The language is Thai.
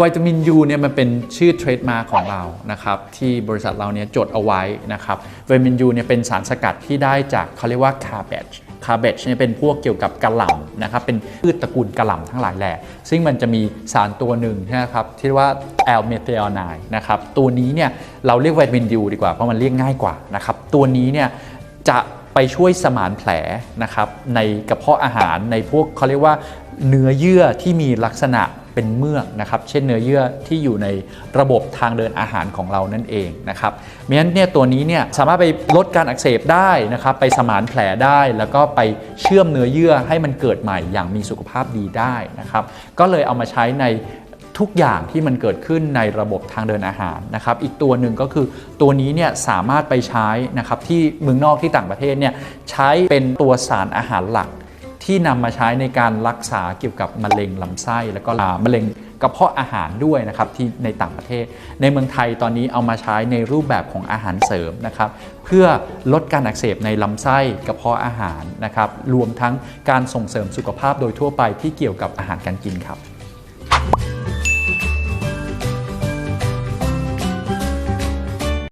วิตามินยูเนี่ยมันเป็นชื่อเทรดมาของเรานะครับที่บริษัทเราเนี่ยจดเอาไว้นะครับวิตามินยูเนี่ยเป็นสารสกัดที่ได้จากเขาเรียกว่าคาร์เบจคาร์เบจเนี่ยเป็นพวกเกี่ยวกับกระหล่ำนะครับเป็นพืชตระกูลกระหล่ำทั้งหลายแหล่ซึ่งมันจะมีสารตัวหนึ่งนะครับที่เรียกว่าแอลเมท i o ไนนะครับตัวนี้เนี่ยเราเรียกวิตามินยูดีกว่าเพราะมันเรียกง่ายกว่านะครับตัวนี้เนี่ยจะไปช่วยสมานแผลนะครับในกระเพาะอาหารในพวกเขาเรียกว่าเนื้อเยื่อที่มีลักษณะ เป็นเมือกนะครับ เช่นเนื้อเยื่อที่อยู่ในระบบทางเดินอาหารของเรานั่นเองนะครับเพราะฉะนั้นเนี่ยตัวนี้เนี่ยสามารถไปลดการอักเสบได้นะครับ ไปสมานแผลได้ แล้วก็ไปเชื่อมเนื้อเยื่อให้มันเกิดใหม่อย่างมีสุขภาพดีได้นะครับ ก็เลยเอามาใช้ในทุกอย่างที่มันเกิดขึ้นในระบบทางเดินอาหารนะครับ อีกตัวหนึ่งก็คือตัวนี้เนี่ยสามารถไปใช้นะครับที่เมืองนอกที่ต่างประเทศเนี่ยใช้เป็นตัวสารอาหารหลัก ที่นำมาใช้ในการรักษาเกี่ยวกับมะเร็งลำไส้ แล้วก็มะเร็งกระเพาะอาหารด้วยนะครับที่ในต่างประเทศ ในเมืองไทยตอนนี้เอามาใช้ในรูปแบบของอาหารเสริมนะครับเพื่อลดการอักเสบในลำไส้กระเพาะอาหารนะครับรวมทั้งการส่งเสริมสุขภาพโดยทั่วไปที่เกี่ยวกับอาหารการกินครับ